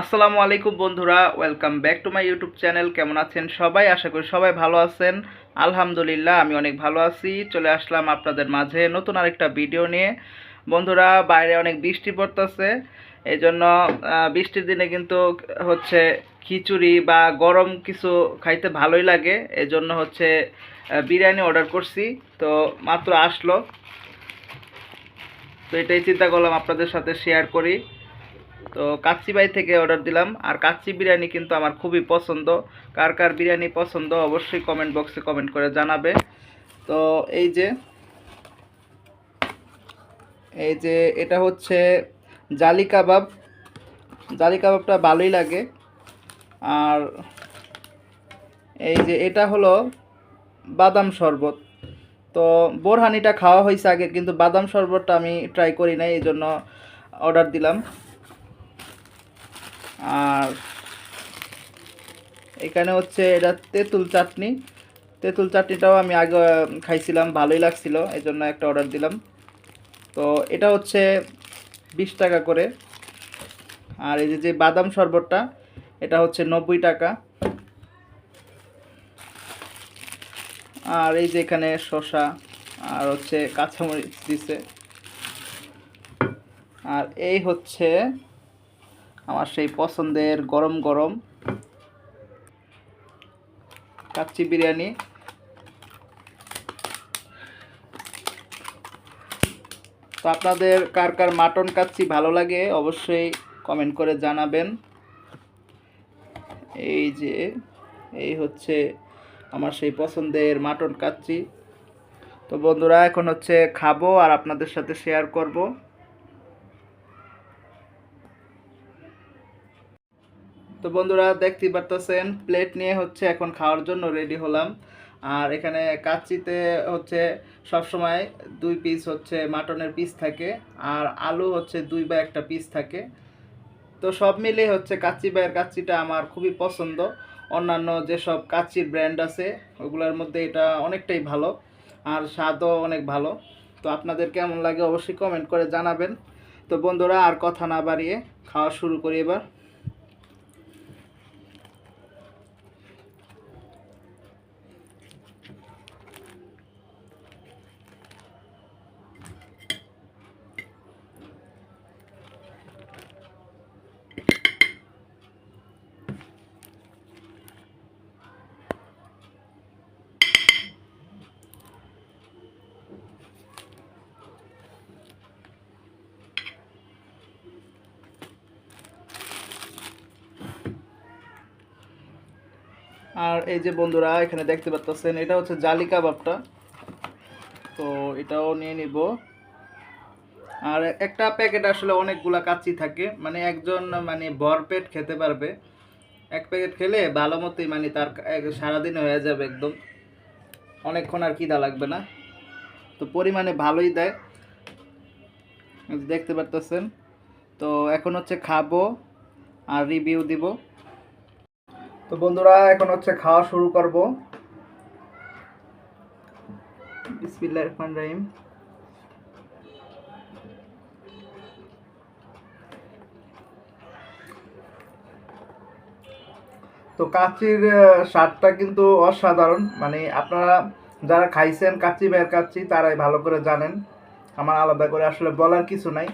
আসসালামু আলাইকুম বন্ধুরা welcome back to my YouTube channel কেমন আছেন সবাই? আশা করি সবাই ভালো আছেন। আলহামদুলিল্লাহ আমি অনেক ভালো আছি। চলে আসলাম আপনাদের মাঝে নতুন আরেকটা ভিডিও নিয়ে। বন্ধুরা, বাইরে অনেক বৃষ্টি পড়তেছে। এই জন্য বৃষ্টির দিনে কিন্তু হচ্ছে খিচুড়ি বা গরম কিছু খাইতে ভালোই লাগে। এই জন্য হচ্ছে বিরিয়ানি অর্ডার করছি। তো মাত্র আসলো। তো এটাই চিন্তা করলাম আপনাদের সাথে শেয়ার করি। তো কাচ্চি থেকে অর্ডার দিলাম। আর কাচ্চি বিরিয়ানি কিন্তু আমার খুবই পছন্দ। কার কার বিরিয়ানি পছন্দ অবশ্যই কমেন্ট বক্সে কমেন্ট করে জানাবে। তো এই যে এই যে এটা হচ্ছে জালি কাবাব। জালি কাবাবটা ভালোই লাগে। আর এই যে এটা হলো বাদাম শরবত। তো বোরহানিটা খাওয়া হয়েছে আগে, কিন্তু বাদাম শরবতটা আমি ট্রাই করি নাই, এই জন্য অর্ডার দিলাম। আর এখানে হচ্ছে এটা তেঁতুল চাটনি। তেঁতুল চাটনিটাও আমি আগে খাইছিলাম, ভালোই লাগছিল এই জন্য একটা অর্ডার দিলাম। তো এটা হচ্ছে বিশ টাকা করে। আর এই যে বাদাম শরবতটা, এটা হচ্ছে নব্বই টাকা। আর এই যে এখানে শসা, আর হচ্ছে কাঁচামরিচ দিছে। আর এই হচ্ছে আমার সেই পছন্দের গরম গরম কাচ্চি বিরিয়ানি। তো আপনাদের কার কার মাটন কাচ্চি ভালো লাগে অবশ্যই কমেন্ট করে জানাবেন। এই যে, এই হচ্ছে আমার সেই পছন্দের মাটন কাচ্চি। তো বন্ধুরা, এখন হচ্ছে খাব আর আপনাদের সাথে শেয়ার করব। তো বন্ধুরা দেখতেই পারতেছেন প্লেট নিয়ে হচ্ছে এখন খাওয়ার জন্য রেডি হলাম। আর এখানে কাচ্চিতে হচ্ছে সব সময় দুই পিস হচ্ছে মাটনের পিস থাকে, আর আলু হচ্ছে দুই বা একটা পিস থাকে। তো সব মিলে হচ্ছে কাচ্চি বাইয়ের কাচ্চিটা আমার খুবই পছন্দ। অন্যান্য যেসব কাচ্চির ব্র্যান্ড আছে, ওগুলোর মধ্যে এটা অনেকটাই ভালো, আর স্বাদও অনেক ভালো। তো আপনাদের কেমন লাগে অবশ্যই কমেন্ট করে জানাবেন। তো বন্ধুরা, আর কথা না বাড়িয়ে খাওয়া শুরু করি এবার। আর এই যে বন্ধুরা, এখানে দেখতে পাচ্ছেন এটা হচ্ছে জালি কাবাবটা। তো এটাও নিয়ে নিব। আর একটা প্যাকেট আসলে অনেকগুলা কাচ্চি থাকে মানে একজন মানে ভরপেট খেতে পারবে। এক প্যাকেট খেলে ভালো মতোই মানে তার সারাদিন হয়ে যাবে একদম। অনেকক্ষণ আর খিদা লাগবে না। তো পরিমাণে ভালোই দেয়। দেখতে পারতেছেন। তো এখন হচ্ছে খাব আর রিভিউ দিব। তো বন্ধুরা এখন হচ্ছে খাওয়া শুরু করব। রহিম। তো কাচ্চির আহ, স্বাদটা কিন্তু অসাধারণ। মানে আপনারা যারা খাইছেন কাচ্চি বের কাচ্চি তারাই ভালো করে জানেন। আমার আলাদা করে আসলে বলার কিছু নাই।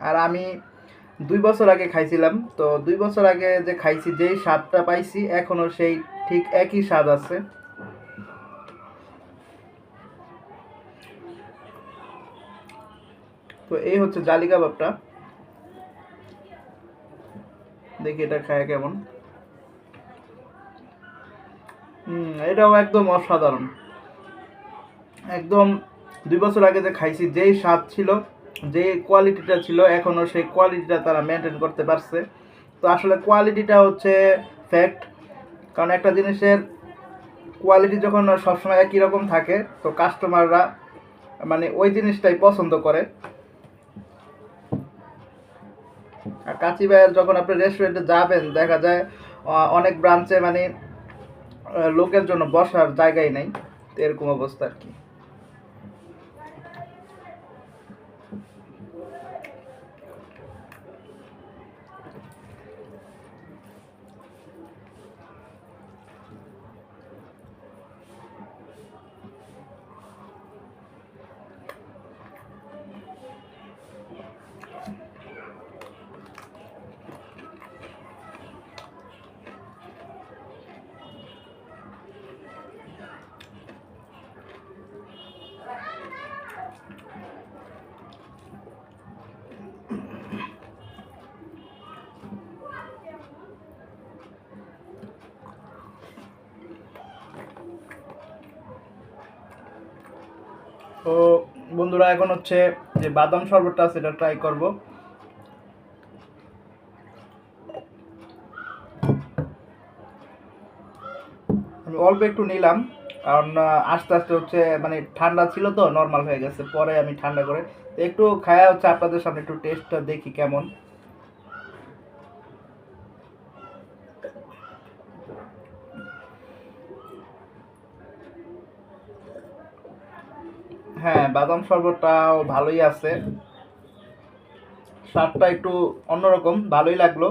আর আমি দুই বছর আগে খাইছিলাম। তো দুই বছর আগে যে খাইছি, যেই স্বাদটা পাইছি এখনও সেই ঠিক একই স্বাদ আছে। তো এই হচ্ছে জালি কাবাবটা। দেখি এটা খায় কেমন। হুম, এটাও একদম অসাধারণ। একদম দুই বছর আগে যে খাইছি, যেই স্বাদ ছিল যে কোয়ালিটিটা ছিল এখনও সেই কোয়ালিটিটা তারা মেনটেন করতে পারছে। তো আসলে কোয়ালিটিটা হচ্ছে ফ্যাক্ট কারণ একটা জিনিসের কোয়ালিটি যখন সবসময় একই রকম থাকে, তো কাস্টমাররা মানে ওই জিনিসটাই পছন্দ করে। আর কাচি ভাইয়ের যখন আপনি রেস্টুরেন্টে যাবেন, দেখা যায় অনেক ব্রাঞ্চে মানে লোকের জন্য বসার জায়গাই নেই। এরকম অবস্থা আর কি। তো বন্ধুরা, এখন হচ্ছে যে বাদাম শরবতটা সেটা ট্রাই করব। আমি অল্প একটু নিলাম, কারণ আস্তে আস্তে হচ্ছে মানে ঠান্ডা ছিল তো নর্মাল হয়ে গেছে, পরে আমি ঠান্ডা করে একটু খায়া হচ্ছে আপনাদের সামনে একটু টেস্টটা দেখি কেমন। হ্যাঁ বাদাম শরবতটাও ভালোই আছে। স্বাদটা একটু অন্যরকম, ভালোই লাগল।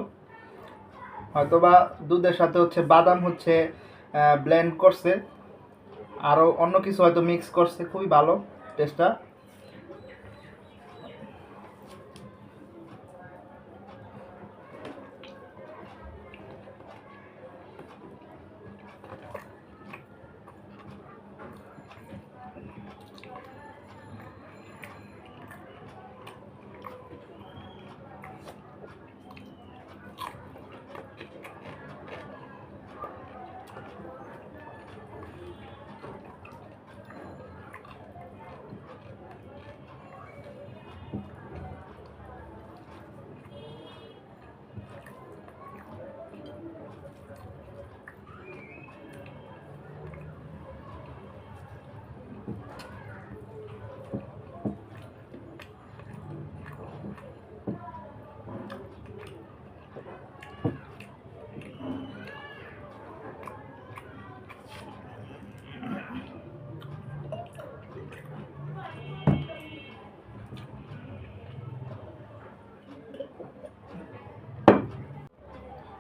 হয়তোবা দুধের সাথে হচ্ছে বাদাম হচ্ছে ব্লেন্ড করছে। আরও অন্য কিছু হয়তো মিক্স করছে, খুবই ভালো টেস্টটা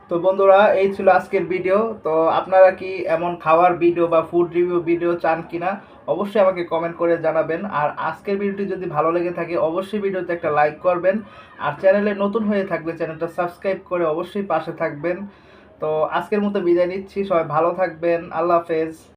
তো বন্ধুরা, এই ছিল আজকের ভিডিও তো আপনারা কি এমন খাওয়ার ভিডিও বা ফুড রিভিউ ভিডিও চান কিনা, অবশ্যই আমাকে কমেন্ট করে জানাবেন। আর আজকের ভিডিওটি যদি ভালো লেগে থাকে, অবশ্যই ভিডিওতে একটা লাইক করবেন। আর চ্যানেলে নতুন হয়ে থাকলে চ্যানেলটা সাবস্ক্রাইব করে অবশ্যই পাশে থাকবেন। তো আজকের মতো বিদায় নিচ্ছি, সবাই ভালো থাকবেন। আল্লাহ হাফেজ।